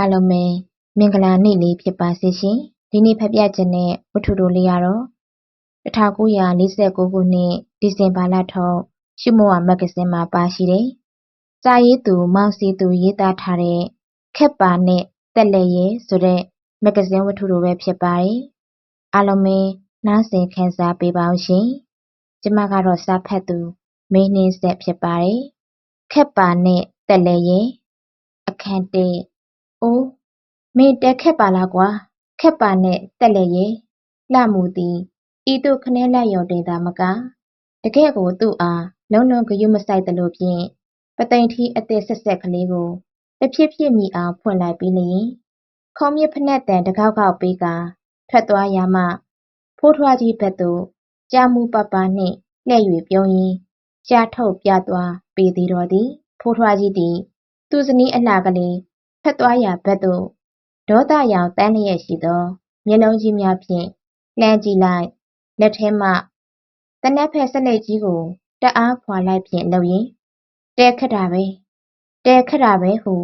အားလုံးပဲမင်္ဂလာနေ့လေးဖြစ်ပါစေရှင်ဒီနေ့ဖတ်ပြခြင်းနဲ့ဝတ္ထုတိုလေးရတော့1949ခုနှစ်ဒီဇင်ဘာလထုတ်ရှုမောဝမဂ္ဂဇင်းမှာပါရှိတယ်စာရေးသူမောင်စီသူရေးသားထားတဲ့ခက်ပါနဲ့တက်လက်ရဲဆိုတဲ့မဂ္ဂဇင်းဝတ္ထုတိုပဲဖြစ်ပါတယ်အားလုံးပဲနားဆင်ခံစားပေးပါအောင်ရှင်ကျမကတော့စာဖတ်သူမင်းနှင်းဆက်ဖြစ်ပါတယ်ခက်ပါနဲ့တက်လက်ရဲအခန်းတဲ့ အိုး မင်းတက်ခက်ပါလားကွာ ခက်ပါနဲ့တက်လက်ရဲလှမှုသည် ဤသို့ ခနဲလက်ရော်တင်သာမက တကယ့်ကို သူ့အား လုံးလုံးဂယုမဆိုင်သလိုဖြင့်ပသိမ်ထီး အသက်ဆက်ဆက်ကလေးကို တဖြစ်ဖြစ်မိအောင် ဖွင့်လိုက်ပြီးလျင် ခုံမြစ်ဖက်တန်တကောက်ကောက်ပေးကထွက်သွားရမှ ဖိုးထွားကြီးဘက်သို့ ကြာမှုပပနှင့် လှည့်၍ပြုံးရင်း ရှားထုတ်ပြသွားပေသေးတော်သည် ဖိုးထွားကြီးသည် သူဇနီးအလှကလေး ထွက်သွားရာဘက်သို့ ဒေါသရောင်သန်းလျက်ရှိသော မျက်လုံးကြီးများဖြင့် လှမ်းကြည့်လိုက်၊လက်ထဲမှ သေနတ်ဖက်စလိပ်ကြီးကို တအားဖွာလိုက်ဖြင့်လုပ်ရင်း“တည်ခတ်တာပဲ၊တည်ခတ်တာပဲ”ဟု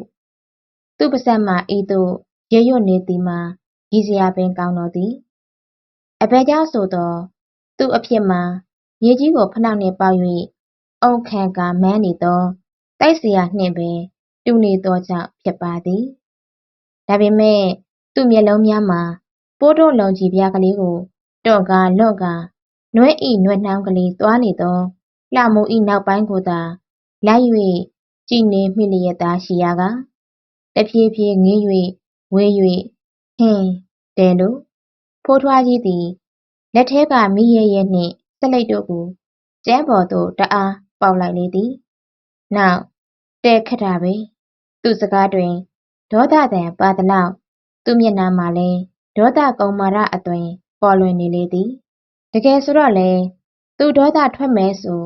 သူ့ပါးစပ်မှာ ဤသို့ ရယ်ရွတ်နေသည်မှာ ရီစရာပင်ကောင်းတော့သည်။အဘယ်ကြောင့်ဆိုသော် သူ့အဖြစ်မှာ မြေကြီးကို ဖိနပ်နှင့်ပေါက်၍အုံခံကာ မန်းနေသော တိုက်စရာနှင့်ပင် တူနေသောကြောင့်ဖြစ်ပါသည်ဒါပေမဲ့သူ့မျက်လုံးများမှာပိုးတော့လုံကြီးပြားကလေးကိုတွန့်ကားလွန့်ကားနွဲ့ဤနွယ်နှောင်းကလေးသွားနေသောလှမိုးဤနောက်ပိုင်းကိုသာလိုက်၍ကြည်နေမိလျက်သားရှိရကတဖြည်းဖြည်းငေး၍ဝေး၍ဟင်းတဲလို့ဖိုးထွားကြီးသည်လက်ထဲကမိရဲရဲနှင့်စလိတ်တို့ကိုကျမ်းပေါ်သို့တအားပေါက်လိုက်လေသည်နောက်တဲခက်တာပဲ သူ့စကားတွင်ဒေါသသံပါသလောက်သူ့မျက်နှာမှာလည်းဒေါသကုံမာရအသွင်ပေါ်လွင်နေလေသည်တကယ်ဆိုတော့လေသူဒေါသထွက်မယ်ဆို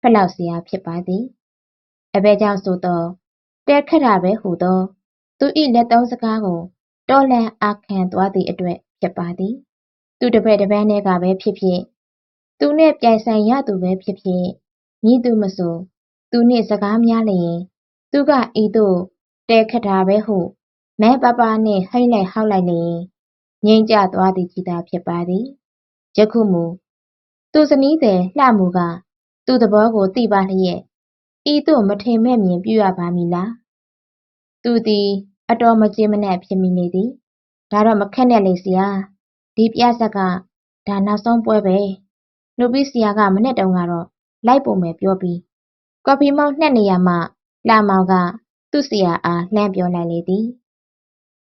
ဖက်လောက်စရာဖြစ်ပါသည်အဘဲကြောင့်ဆိုတော့တဲခက်တာပဲဟူသောသူ၏လက်သုံးစကားကိုတော်လန့်အာခံသွားသည့်အတွက်ဖြစ်ပါသည်သူတပည့်တပန်းနဲ့ကပဲဖြစ်ဖြစ်သူနဲ့ပြိုင်ဆိုင်ရသူပဲဖြစ်ဖြစ်မိသူမဆိုသူနဲ့စကားများလျင် သူကဤသို့ တဲခက်တာပဲဟုမဲပပနှင့်ဟိတ်လိုက်ဟောက်လိုက်လျင်ငြိမ်ကျသွားသည်ကြီးသာဖြစ်ပါသည်ယခုမူသူဇနီးသည်လှမှုကသူ့သဘောကိုသိပါလျက်ဤသို့မထင်မဲ့မြင်ပြုရပါမည်လားသူသည် အတော်မကျေမနပ်ဖြစ်မိနေသည်ဒါတော့မခက်နဲ့လေဆရာဒီပြဆက်ကဒါနောက်ဆုံးပွဲပဲလူပြီးဆရာကမနဲ့တုန်းကတော့လိုက်ပုံမယ်ပြောပြီးကော်ဖီမောင်နှက်နေရမှလာမောင်က သူ့ဆရာအားလှမ်းပြောလိုက်လေသည်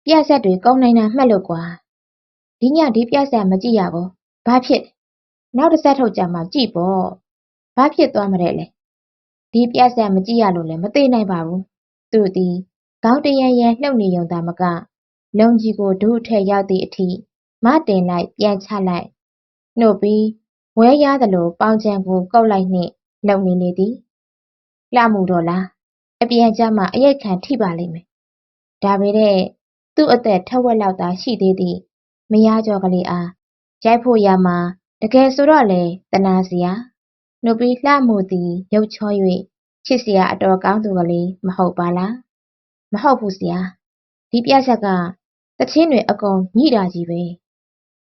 ပြဆက်တွေကုန်းနိုင်တာမှတ်လို့ကွာဒီညဒီပြဆက်မကြည့်ရဘူးဘာဖြစ်နောက်တစ်ဆက်ထုတ်ကြမှာကြည့်ပေါ့ဘာဖြစ်သွားမလဲလဲဒီပြဆက်မကြည့်ရလို့လည်းမသိနိုင်ပါဘူးသူသည်ခေါင်းတရရန်လှုပ်နေုံသာမကလုံကြီးကိုဒုအထက်ရောက်သည့်အထိမတင်လိုက်ပြန်ချလိုက်နှုတ်ပြီးဝဲရသလိုပေါင်ချံကိုကုတ်လိုက်နှင့်လုံနေလေသည်လှမှုတော့လား အပြန်ကြမှာအရိတ်ခံထိပါလိမ့်မယ်ဒါပေမဲ့သူ့အသက်ထက်ဝက်လောက်သာရှိသေးသည့်မယားကျော်ကလေးအားရိုက်ဖို့ရမှာတကယ်ဆိုတော့လေတနာစရာနှုတ်ပြီးလှမှုသည်ရုပ်ချော၍ချစ်စရာအတော်ကောင်းသူကလေးမဟုတ်ပါလားမဟုတ်ဘူးဆရာဒီပြဆက်ကတချင်းတွေအကုန်ညှိတာကြီးပဲ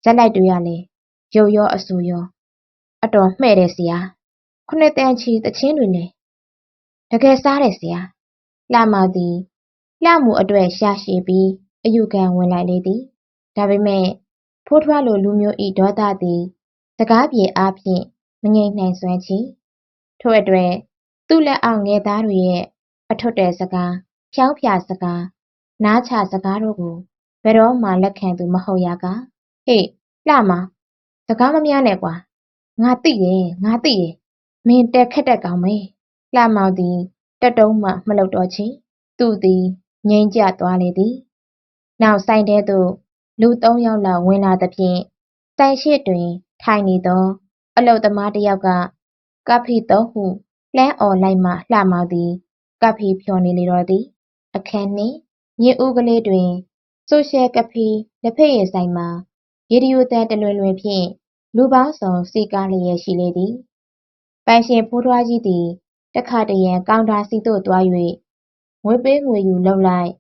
ဇက်လိုက်တွေရလဲရုပ်ရောအဆူရောအတော်မှဲ့တယ်ဆရာခုနှစ်တန်ချီတချင်းတွေလဲ တကယ်စားတယ်ဆရာလှမသည်လှမှုအတွက်ရှာရှည်ပြီးအယူခံဝင်လိုက်လေသည်ဒါပေမဲ့ဖိုးထွားလိုလူမျိုးဤဒေါသသည် စကားပြေအားဖြင့်မငြိမ်နိုင်စွမ်းချီထို့အတွက်သူ့လက်အောက်ငယ်သားတွေရဲ့အထွတ်တဲ့စကားဖြောင်းဖြာစကားနားချစကားတို့ကိုဘယ်တော့မှလက်ခံသူမဟုတ်ရကဟေ့လှမစကားမများနဲ့ကွာငါသိတယ်ငါသိတယ်မင်းတက်ခက်တက်ကောင်းမေ လှမောင်သည် တက်တုံးမှ မလုပ်တော့ချေ သူသည်ငိမ့်ကျသွားလေသည် နောက် ဆိုင်ထဲသို့ လူသုံးယောက်လောက် ဝင်လာသဖြင့် ဆိုင်ရှိတွင် ထိုင်နေသော အလုတ်သမားတစ်ယောက်ကကဖီတော့ဟု လှမ်းអော်လိုက်မှ လှမောင်သည်ကဖီဖြော်နေလေတော့သည် အခန်းနှင့်ညဦးကလေးတွင် ဆိုရှယ်ကဖီလက်ဖက်ရည်ဆိုင်မှာ ရေဒီယိုသံတလွင်လွင်ဖြင့် လူပေါင်းစုံစီကားလျက်ရှိလေသည် ပိုင်ရှင်ဖိုးထွားကြီးသည် တခါတရံ ကောင်တာစီသို့သွား၍ငွေပေးငွေယူလုပ်လိုက်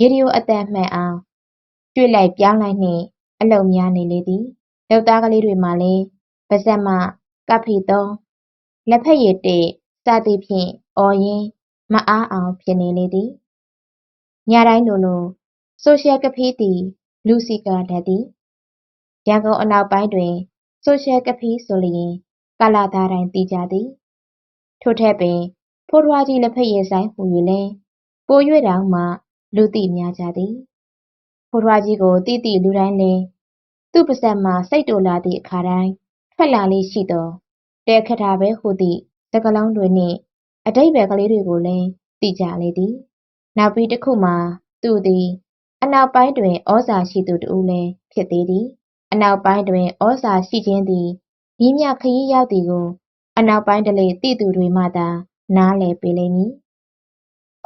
ရေဒီယိုအသံမှန်အောင်တွေ့လိုက်ပြောင်းလိုက်နှင့် အလုံများနေလေသည် လုပ်သားကလေးတွေမှလည်း ပါဇက်မှ ကပ်ဖီသုံး လက်ဖက်ရည်တစ် စသည်ဖြင့် အော်ရင်း မအားအောင်ဖြစ်နေလေသည် ညတိုင်းလိုလို ဆိုရှယ်ကဖေးသည် လူစီကာတတ်သည် ရန်ကုန်အနောက်ပိုင်းတွင် ဆိုရှယ်ကဖေးဆိုလျင် ကာလာသားတိုင်းသိကြသည် ထို့ထက်ပင် ဖိုးထွားကြီးလက်ဖက်ရည်ဆိုင်ဟူ၍လည်း ပို၍တောင်မှ လူသိများကြသည် ဖိုးထွားကြီးကိုတိတိလူတိုင်းလည်း သူ့ပါဇက်မှစိတ်တိုလာသည့်အခါတိုင်း ထွက်လာလေးရှိသော တဲခတ်တာပဲဟုသည့် စကလုံးတွေနှင့်အတိတ်ပဲကလေးတွေကိုလည်း သိကြလေသည် နောက်ပြီးတစ်ခုမှာ သူသည် အနောက်ပိုင်းတွင်ဩဇာရှိသူတဦးလည်း ဖြစ်သေးသည် အနောက်ပိုင်းတွင်ဩဇာရှိခြင်းသည်မြင်းမြခရီးရောက်သည်ကို အနောက်ပိုင်းတလေတိသူတွေမှသာ နားလည်ပေလိမ့်မည်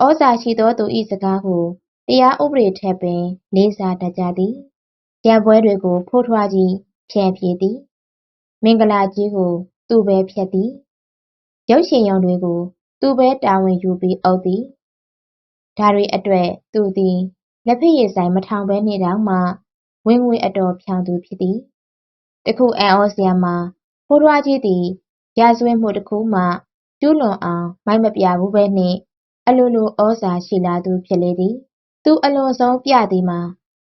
ဩဇာရှိသောသူ၏စကားကို တရားဥပဒေထက်ပင် လေးစားတတ်ကြသည်ရံပွဲတွေကို ဖိုးထွားကြီးဖြန့်ဖြေသည်မင်္ဂလာကြီးကို သူပဲဖြတ်သည်ရုပ်ရှင်ရုံတွေကို သူပဲတာဝန်ယူပြီးအုပ်သည်ဒါတွေအတွက်သူသည်လက်ဖက်ရည်ဆိုင်မထောင်ဘဲနေတောင်မှဝင်ငွေအတော်ဖြောင်သူဖြစ်သည်တခုအံ့ဩစရာမှာဖိုးထွားကြီးသည် ရာဇဝတ်မှုတစ်ခုမှ ကျူးလွန်အောင် မိုက်မပြဘူးပဲနှင့် အလိုလိုဩဇာရှိလာသူဖြစ်လေသည် သူအလွန်ဆုံးပြသည်မှာ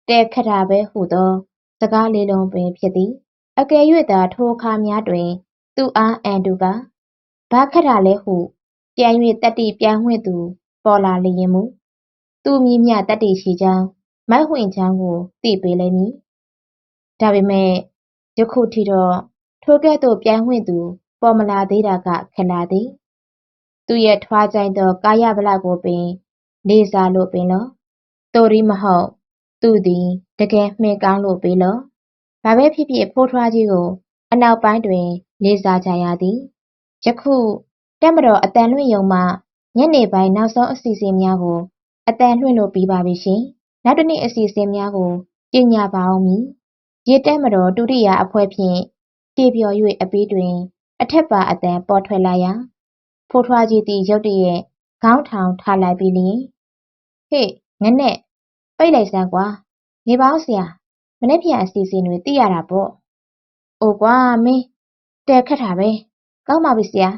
တဲခတ်တာပဲဟုသော စကားလေးလုံးပင်ဖြစ်သည် အကယ်၍သာ ထိုအခါများတွင် သူအား အန်တူက ဘာခတ်တာလဲ ဟု ပြန်၍တတိပြန်ဝှင့်သူ ပေါ်လာလျင်မူ သူမြည်မြတတိရှိကြောင်း မိုက်ဝှင့်ချောင်းကို သိပေးလိမ့်မည် ဒါပေမဲ့ယခုထိတော့ ထိုကဲ့သို့ ပြန်ဝှင့်သူ ပေါ်မလာသေးတာကခက်လာသည် သူရဲ့ထွားကြိုင်သော ကာယဗလကိုပင်လေးစားလို့ပင်လောတိုရီမဟုတ် သူသည် တကယ်မှင်ကောင်းလို့ပေလော ဘာပဲဖြစ်ဖြစ် ဖိုးထွားကြီးကို အနောက်ပိုင်းတွင် လေးစားကြရသည် ယခုတက်မတော်အတန်လွင့်ယုံမှ ညနေပိုင်း နောက်ဆုံးအစီအစဉ်များကိုအတန်လွှင့်လို့ပြီးပါပြီရှင် နောက်တစ်နေ့ အစီအစဉ်များကို ကြေညာပါအောင်မည် ရေတက်မတော် ဒုတိယအဖွဲ့ဖြင့်တေပြော်၍အပေးတွင် အထက်ပါအတန်ပေါ်ထွက်လာရာဖိုးထွားကြီးသည်ရုတ်တရက်ခေါင်းထောင်ထားလိုက်ပြီးလျင်ဟေ့ငနဲ့ပိတ်လိုက်စမ်းကွာနေပေါင်းဆရာမနေ့ပြန်အစီအစဉ်တွေသိရတာပေါ့အိုကွာမင်းတဲခတ်တာပဲကောင်းပါပြီဆရာ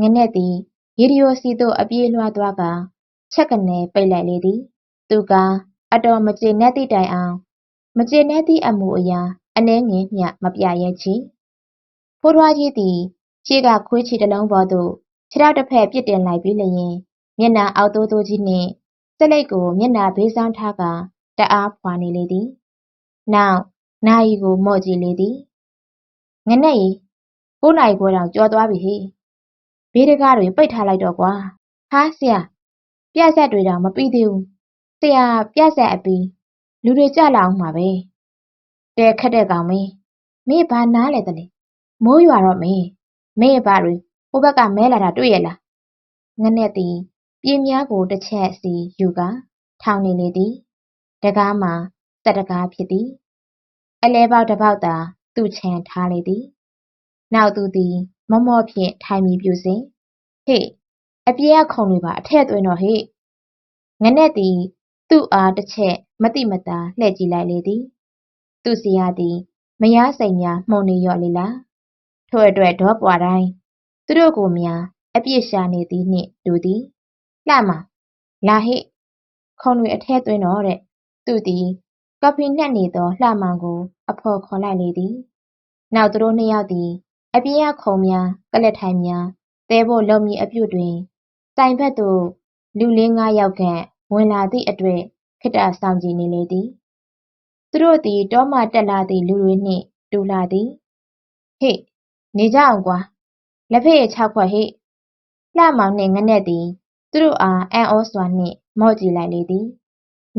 ငနဲ့သည်ရေဒီယိုစီသို့အပြေးလွှားသွားကချက်ကနေပိတ်လိုက်လေသည် သူကအတော်မကျေနပ်သည့်တိုင်အောင် မကျေနပ်သည့်အမူအရာအနှဲငယ်မျှမပြရဲချီဖိုးထွားကြီးသည် ခြေကခွေးချီတစ်လုံးပေါ်သို့ခြေထောက်တစ်ဖက်ပြစ်တင်လိုက်ပြီးလျင်မျက်နှာအောက်သိုးသိုးကြီးနှင့်စလိတ်ကိုမျက်နှာဘေးဆောင်ထားကတအားဖွာနေလေသည်နောက်နာယီကိုမော့ကြည့်လေသည်ငနဲ့ရီကိုးနာရီခွဲတောင်ကြော်သွားပြီဟေ့ဘေးတကားတွေပိတ်ထားလိုက်တော့ကွာဟာဆရာပြဆက်တွေတောင်မပြီးသေးဘူးဆရာပြဆက်အပြီးလူတွေကြလာအောင်မှာပဲတဲခက်တဲ့ကောင်မင်းမင်းဘာနားလဲတလဲမိုးရွာတော့မင်း မင်းဘာတွေဟိုဘက်ကမဲလာတာတွေ့ရလားငနဲ့သည်ပြင်းများကိုတစ်ချက်စီယူကထောင်နေလေသည်တကားမှာစက်တကားဖြစ်သည်အလဲပေါက်တစ်ပေါက်သာသူ့ချန်ထားလေသည်နောက်သူသည်မော့မော့ဖြင့်ထိုင်ပြီးပြုစဉ်ဟေ့အပြေကခုံတွေပါအထက်သွင်းတော့ဟေ့ငနဲ့သည်သူ့အားတစ်ချက်မတိမတာလှည့်ကြည့်လိုက်လေသည် သူ့စီရသည်မရစိန်များမှုန်နေရော့လေလား ထို့အတွက်ဒေါပွားတိုင်းသူတို့ကိုများအပြစ်ရှာနေသည်နှင့်တူသည်လှမလာဟိခုံတွေအထဲသွင်းတော့တဲ့သူသည်ကဖီနှက်နေသောလှမောင်ကိုအဖော်ခေါ်လိုက်လေသည်နောက်သူတို့နှစ်ယောက်သည်အပြင်ကခုံများကလက်ထိုင်များတဲဖို့လုံမီအပြုတ်တွင်တိုင်ဘက်သို့လူလေးငါးယောက်ခန့်ဝင်လာသည့်အတွက်ခိတ္တဆောင်ကြည့်နေလေသည်သူတို့သည်တောမှတက်လာသည့်လူတွေနှင့်တူလာသည်ဟေ့ နေကြအောင်ကွာလက်ဖက်ရည်၆ခွက်ဟေ့လှမောင်နှင့်ငနဲ့သည် သူတို့အားအံ့ဩစွာနှင့်မော့ကြည့်လိုက်လေသည်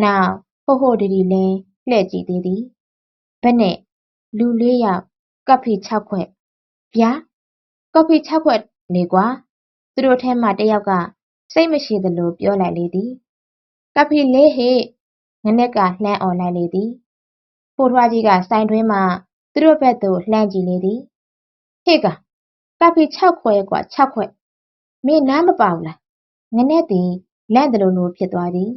နောက်ဟိုဟိုဒီဒီလင်းလှည့်ကြည့်သေးသည်ဘယ်နဲ့လူလေးယောက်ကပ်ဖီ၆ခွက်ဗျာကော်ဖီ၆ခွက်လေကွာသူတို့ထဲမှတယောက်ကစိတ်မရှိသလိုပြောလိုက်လေသည်ကပ်ဖီလေးဟေ့ငနက်ကလှမ်းអော်လိုက်လေသည်ဖိုးထွားကြီးကဆိုင်တွင်းမှသူတို့ဘက်သို့လှမ်းကြည့်လေသည် ဟေ့ကကပ်ဖီ6ခွက်ကွာ6ခွက်မင်းနားမပေါဘူးလားငနဲ့သည်လန့်တယ်လို့လို့ဖြစ်သွားသည်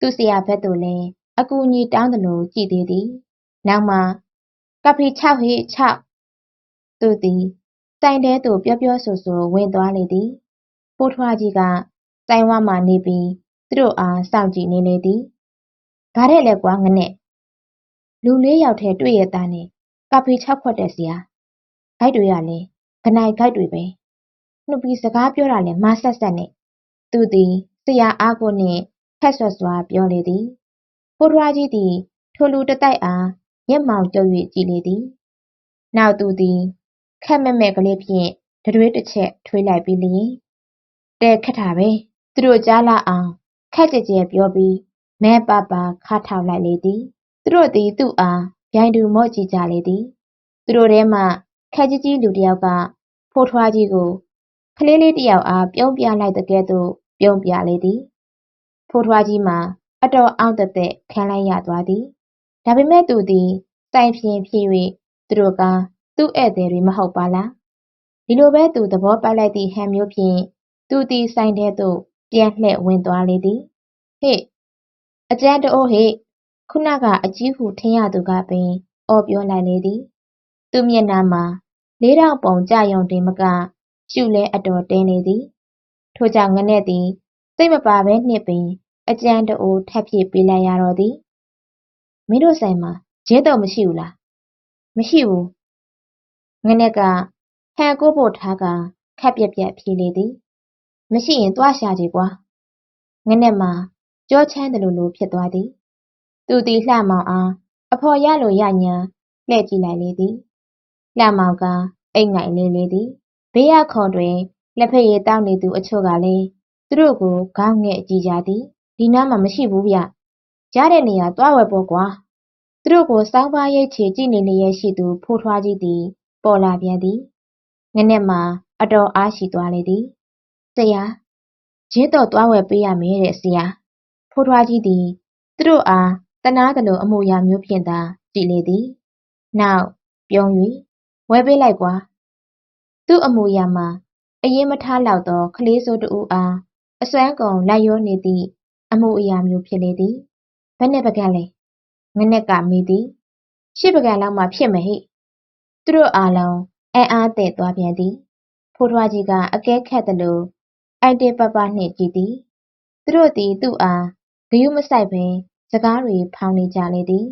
သူ့ဆရာဘက်သို့လည်းအကူအညီတောင်းသလိုကြည်သေးသည်နောက်မှကဖီ6ဟေ့6သူသည်စိုင်တဲသို့ပြောပြောဆိုဆိုဝင်သွားလေသည်ဖိုးထွားကြီးကစိုင်ဝမှနေပြီးသူတို့အားစောင့်ကြည့်နေလေသည်ဗါတဲ့လဲကွာငနဲ့လူလေးယောက်ထဲတွေ့ရတာနဲ့ကဖီ6ခွက်တဲ့ဆရာ ဂိုက်တွေကလည်း ဂနိုင်ဂိုက်တွေပဲ နှုတ်ပြီးစကားပြောတာလည်းမဆက်ဆက်နဲ့ သူသည် ဆရာအားကိုနှင့်ဖက်ဆွတ်စွာပြောလေသည် ဖိုးထွားကြီးသည် ထိုလူတတိုက်အား မျက်မှောင်ကျုပ်၍ကြည့်လေသည် နောက်သူသည်ခက်မက်မက်ကလေးဖြင့် တတွေးတစ်ချက်ထွေးလိုက်ပြီးလျင် တဲခက်တာပဲ သူတို့ကြားလာအောင်ခက်ကြဲကြဲပြောပြီးမဲပါပါခါထောက်လိုက်လေသည် သူတို့သည် သူ့အားဗျိုင်းတူမော့ကြည့်ကြလေသည် သူတို့ထဲမှ ခက်ကြီးကြီးလူတယောက်က ဖိုးထွားကြီးကို ကလေးလေးတယောက်အား ပြုံးပြလိုက်တဲ့ကဲ့သို့ ပြုံးပြလေသည် ဖိုးထွားကြီးမှာ အတော်အောင့်တသက် ခံလိုက်ရသွားသည် ဒါပေမဲ့ သူသည်တိုင်ဖြင်ဖြစ်၍သူတို့ကသူ့ဧည့်သည်တွေ မဟုတ်ပါလား ဒီလိုပဲ သူသဘောပေါက်လိုက်သည့်ဟန်မျိုးဖြင့် သူသည် ဆိုင်ထဲသို့ ပြန်လှည့်ဝင်သွားလေသည် ဟေ့ အကျန်းတအိုးဟေ့ ခုနက အကြီးဟုထင်ရသူကပင် အော်ပြောလိုက်လေသည် သူမျက်နှာမှာ လေးထောင်ပုံကြယုံတင်မက ရှုလဲအတော်တင်းနေသည် ထို့ကြောင့် ငနဲ့သည် စိတ်မပါဘဲနှစ်ပင် အကျန်းတအိုး ထပ်ဖြစ်ပေးလိုက်ရတော့သည် မင်းတို့ဆိုင်မှာရဲတော့မရှိဘူးလား မရှိဘူး ငနဲ့ကဟန်ကိုဖို့ထားကခက်ပြက်ပြက်ဖြေလေသည် မရှိရင် သွားရှာကြည့်ကွာ ငနဲ့မှာ ကြောချမ်းတယ်လို့လို့ဖြစ်သွားသည် သူသည် လှမောင်အား အဖော်ရလို့ရညာလှဲ့ကြည့်လိုက်လေသည် လှမောင်ကအိတ်ငိုင်လေးလေးသည်ဘေးရခုံတွင်လက်ဖက်ရည်တောက်နေသူအချို့ကလည်းသူတို့ကိုခေါင်းငဲ့ကြည့်ကြသည်ဒီနားမှာမရှိဘူးဗျကြားတဲ့နေရာသွားဝယ်ပေါ့ကွာသူတို့ကိုစောင်းပါးရိတ်ချေကြည့်နေလျက်ရှိသူဖိုးထွားကြီးသည်ပေါ်လာပြန်သည်ငနဲ့မှာအတော်အားရှိသွားလေသည်ဆရာရင်းတော့သွားဝယ်ပေးရမယ်တဲ့ဆရာဖိုးထွားကြီးသည်သူတို့အားတနာသလိုအမှုရာမျိုးဖြင့်သာကြည်လေသည်နောက်ပြုံး၍ ဝဲပေးလိုက်ကွာသူ့အမှုရာမှာအရင်မထားလောက်သောကလေးစိုးတူအားအစွမ်းကုန်လိုက်ရောနေသည့်အမှုအရာမျိုးဖြစ်လေသည်ဘယ်နဲ့ပကံလဲငနဲ့ကမိသည်ရှစ်ပကံလောက်မှဖြစ်မယ်ဟိသူတို့အားလုံးအံ့အားသင့်သွားပြန်သည်ဖိုးထွားကြီးကအကဲခတ်သလိုအိုက်တေပပနှင့်ကြည့်သည်သူတို့သည်သူ့အားဂယုမဆိုင်ပင်စကားတွေဖောင်းနေကြလေသည်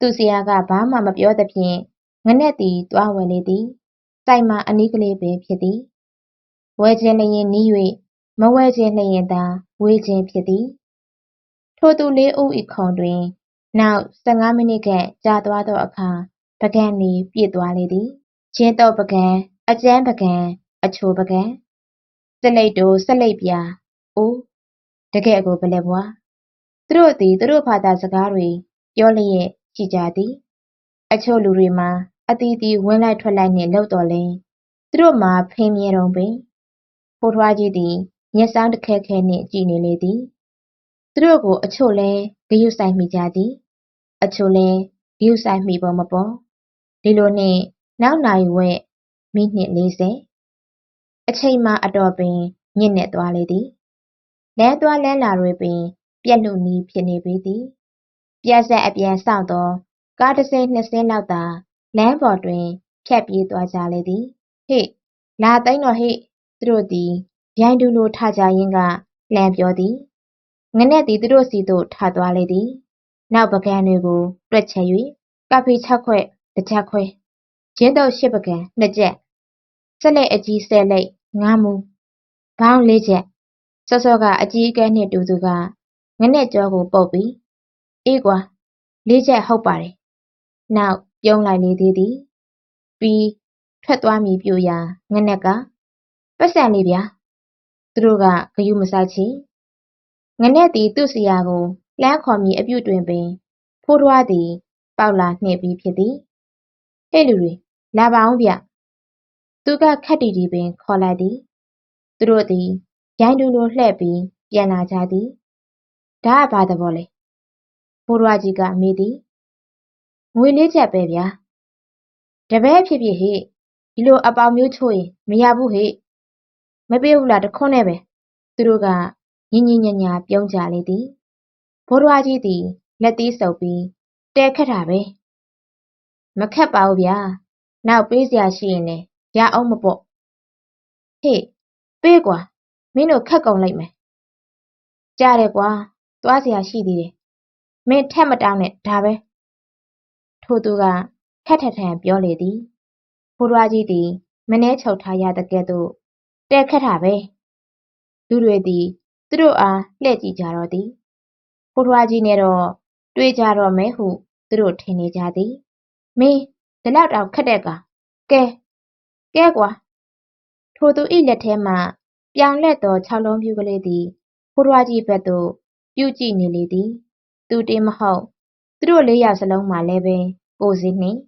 သူဆရာကဘာမှမပြောသဖြင့် ငနဲ့သည်တွားဝယ်လေသည်စိုက်မှအနီးကလေးပဲဖြစ်သည်ဝဲခြင်းလျင် နီး၍မဝဲခြင်းလျင်သာ ဝေးခြင်းဖြစ်သည် ထိုသူလေးဦးဤခုံတွင် နောက်15မိနစ်ခန့် ကြာသွားသောအခါပကံနေပြည့်သွားလေသည်ချင်းတော့ပကံအကျန်းပကံအချိုပကံစလိတ်တို့စလိတ်ပြာ အိုး တကယ်ကိုဘလက်ဘွား သူတို့သည် သူတို့ဘာသာစကားတွေ ပြောလျက်ရှိကြသည် အချို့လူတွေမှာအတီးတီဝင်လိုက်ထွက်လိုက်နှင့်လှုပ်တော်လဲသူတို့မှာဖင်းမြဲတုံးပင် ဖိုးထွားကြီးသည် မျက်စောင်းတစ်ခဲခဲနှင့် ကြည်နေလေသည် သူတို့ကို အချို့လဲဂယုဆိုင်မိကြသည် အချို့လဲဂယုဆိုင်မိပုံမပေါ် ဒီလိုနှင့် နောက်နိုင်ဝက် မိနစ်40အချိန်မှအတော်ပင်ညစ်နေသွားလေသည် လမ်းသွားလမ်းလာတွေပင် ပြက်လူနီး ဖြစ်နေပေသည် ပြက်ဆက်အပြန်ဆောင်သော ကားတစ်စင်းနှစ်စင်းလောက်သာ လမ်းပေါ်တွင် ဖြတ်ပြေးသွားကြလေသည် ဟေ့ လာသိမ်းတော့ဟေ့ သူတို့သည်ဗျိုင်းတူလိုထကြရင်းကလမ်းပြောသည် ငနဲ့သည် သူတို့စီသို့ ထသွားလေသည် နောက်ပကံတွေကို တွက်ချက်၍ကဖီ6ခွက်တစ်ချက်ခွဲရင်းတော့8ပကံ2ချက်ဆက်လက်အကြီးဆဲလိတ်9မူဘောင်း4ချက်စောစောက အကြီးအကဲနှင့်တူသူက ငနဲ့ကြောကိုပုတ်ပြီး အေးကွာ၄ချက်ဟုတ်ပါတယ် နောက်ပြုံးလိုက်လေသေးသည်ပြီးထွက်သွားမည်ပြိုရာငနက်ကပတ်စံလေးဗျာသူတို့ကဂယုမဆိုင်ချီငနက်သည်သူ့ဆရာကိုလှမ်းခေါ်မည်အပြုတ်တွင်ပင်ဖိုးထွားသည်ပေါက်လာနှင့်ပြီးဖြစ်သည်ဟဲ့လူတွေလာပါအောင်ဗျသူကခက်တီတီပင်ခေါ်လိုက်သည်သူတို့သည်ရိုင်းတူလိုလှဲ့ပြီးပြန်လာကြသည်ဒါကဘာသဘောလဲဖိုးထွားကြီးကမေးသည် ငွေလေးချက်ပဲဗျာတပည့်ဖြစ်ဖြစ်ဟေ့ဒီလိုအပေါင်မျိုးချိုးရင်မရဘူးဟေ့မပေးဘူးလားတခွန်းနဲ့ပဲသူတို့ကညင်ညင်ညာညာပြုံးကြလေသည်ဘိုးတော်ကြီးသည်လက်သီးဆုပ်ပြီးတဲခတ်တာပဲမခက်ပါဘူးဗျာနောက်ပေးစရာရှိရင်လည်းရအောင်မပေါ့ဟေ့ပေးကွာမင်းတို့ခက်ကုန်လိုက်မယ်ကြားတယ်ကွာသွားစရာရှိသေးတယ်မင်းထက်မတောင်းနဲ့ဒါပဲ ထို့သူကခက်ထက်ထန်ပြောလေသည်ဘိုးတော်ကြီးသည် မနှဲချုပ်ထားရတဲ့ကဲ့သို့ တဲခတ်တာပဲလူတွေသည် သူတို့အားလှည့်ကြည့်ကြတော့သည်ဖိုးထွားကြီးနဲ့တော့တွေ့ကြတော့မယ်ဟု သူတို့ထင်နေကြသည်မင်းဒီလောက်တောင်ခက်တဲ့ကောင်ကဲကဲကွာထိုသူ၏လက်ထဲမှပြောင်လက်သောခြောက်လုံးပြူကလေးသည်ဖိုးထွားကြီးဘက်သို့ပြုကြည့်နေလေသည် သူတင်မဟုတ် သူတို့လေးယောက်စလုံးမှလည်းပဲကိုစင်းနှင့်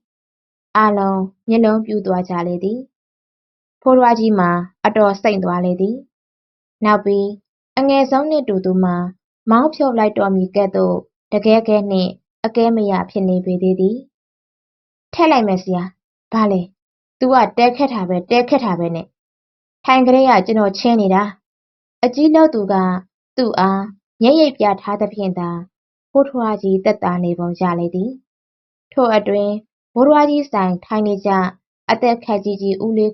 အားလုံး မျက်လုံးပြူသွားကြလေသည်ဖိုးထွားကြီးမှာ အတော်စိတ်သွားလေသည်နောက်ပြီး အငယ်ဆုံးနှင့်တူသူမှာ မောင်းဖြုတ်လိုက်တော်မူကဲ့သို့ တကဲကဲနှင့် အကဲမရဖြစ်နေပေသေးသည်ထက်လိုက်မယ်ဆရာဘာလဲ तू ကတဲခက်တာပဲတဲခက်တာပဲနဲ့ထိုင်ကလေးကကျွန်တော်ချင်းနေတာအကြီးလောက်သူက သူ့အားမျက်ရည်ပြထားသဖြင့်သာ ဖိုးထွားကြီးတက်တာနေပုံရလေသည်ထို့အတွင်ဘိုးထွားကြီးဆိုင်ထိုင်နေကြအသက်ခက်ကြီးကြီးဦးလေး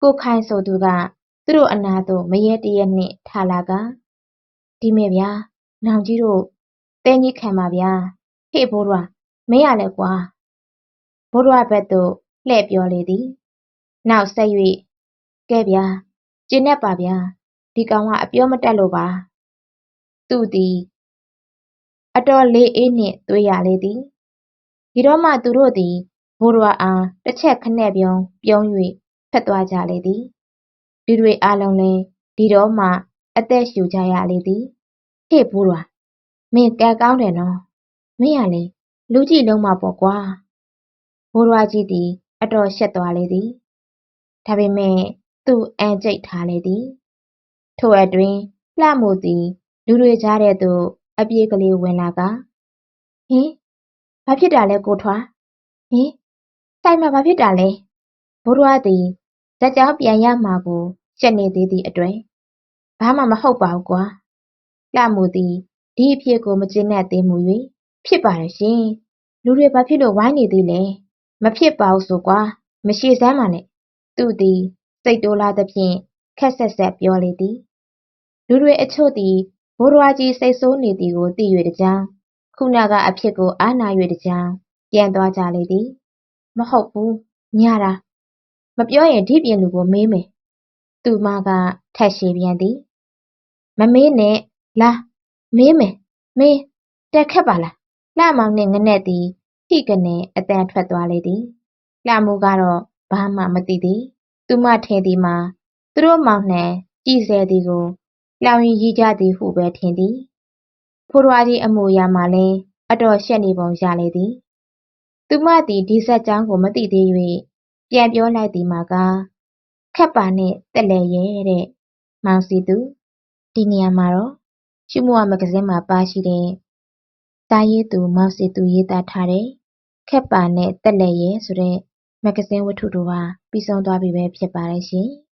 ကိုခိုင်ဆိုသူကသူတို့အနာသို့မရဲတရက်နှင့်ထားလာကဒီမဲ့ဗျာနောင်ကြီးတို့တဲကြီးခံပါဗျာဟေ့ဘိုးတော်မင်းရလဲကွာဘိုးတော်ဘက်သို့လှည့်ပြောလေသည်နောက်ဆက်၍ကဲဗျာကျင်း내ပါဗျာဒီကောင်ကအပြောမတက်လို့ပါသူ့သည် အတော်လေးအေးနှင့်သွေးရလေသည်ဒီတော့မှသူတို့သည်ဘိုးတော်အားတစ်ချက်ခနဲ့ပြုံးပြုံး၍ဖက်သွားကြလေသည်လူတွေအားလုံးလည်းဒီတော့မှအသက်ရှူကြရလေသည်ဟေ့ဘိုးတော်မင်းကံကောင်းတယ်နော်မင်းကလေလူကြည့်လုံးမပေါ့ကွာဘိုးတော်ကြီးသည်အတော်ရှက်သွားလေသည်ဒါပေမဲ့သူအန်ကျိတ်ထားလေသည်ထို့အတွင်လှမှုသည်လူတွေကြားတဲ့သို့ အပြေးကလေးဝင်လာကဟင်ဘာဖြစ်တာလဲကိုထွားဟင်ဆိုင်မှာဘာဖြစ်တာလဲဘိုးတော်သည်ဇက်ကြောင်းပြန်ရမှာကိုရှက်နေသေးသည့်အတွက်ဘာမှမဟုတ်ပါဘူးကွာလှမှုသည်ဒီအဖြစ်ကိုမကျေနပ်သေးမှု၍ဖြစ်ပါတယ်ရှင်လူတွေဘာဖြစ်လို့ဝိုင်းနေသေးလဲမဖြစ်ပါဘူးဆိုကွာမရှိစမ်းပါနဲ့သူသည်စိတ်တိုးလာသဖြင့်ခက်ဆက်ဆက်ပြောလေသည်လူတွေအချို့သည် ဘိုးတော်ကြီး စိတ်ဆိုးနေသည်ကို သိ၍တကြောင်ခုနကအဖြစ်ကို အားနာ၍တကြောင်ပြန်သွားကြလေသည် မဟုတ်ဘူး ညာတာ မပြောရင် ဒီပြင်လူကို မေးမယ် သူမကထက်ရှိပြန်သည် မမေးနဲ့ လာ မေးမယ် မေးတက်ခက်ပါလား လှမောင်နှင့် ငနဲ့သည် ထိကနေအတန်ထွက်သွားလေသည် လှမိုးကတော့ ဘာမှမသိသည် သူမထင်သည်မှာ သူတို့မောင်နှံ ကြည်စဲသည်ကို လောင်ရင်ရီကြသည်ဟုပဲထင်သည်ဖိုးရွားကြီးအမူအရာမှလည်းအတော်ရှက်နေပုံရလေသည်သူမသည်ဒီဆက်ကြောင်းကိုမသိသေး၍ပြန်ပြောလိုက်သည်မှာကခက်ပါနဲ့တက်လေရဲ့တဲ့မောင်စီသူဒီနေရာမှာတော့ရှုမွားမဂဇင်းမှာပါရှိတဲ့စာရေးသူမောင်စီသူရေးသားထားတဲ့ခက်ပါနဲ့တက်လေရဲ့ဆိုတဲ့မဂဇင်းဝတ္ထုတို့ပါပြီးဆုံးသွားပြီပဲဖြစ်ပါတယ်ရှင်။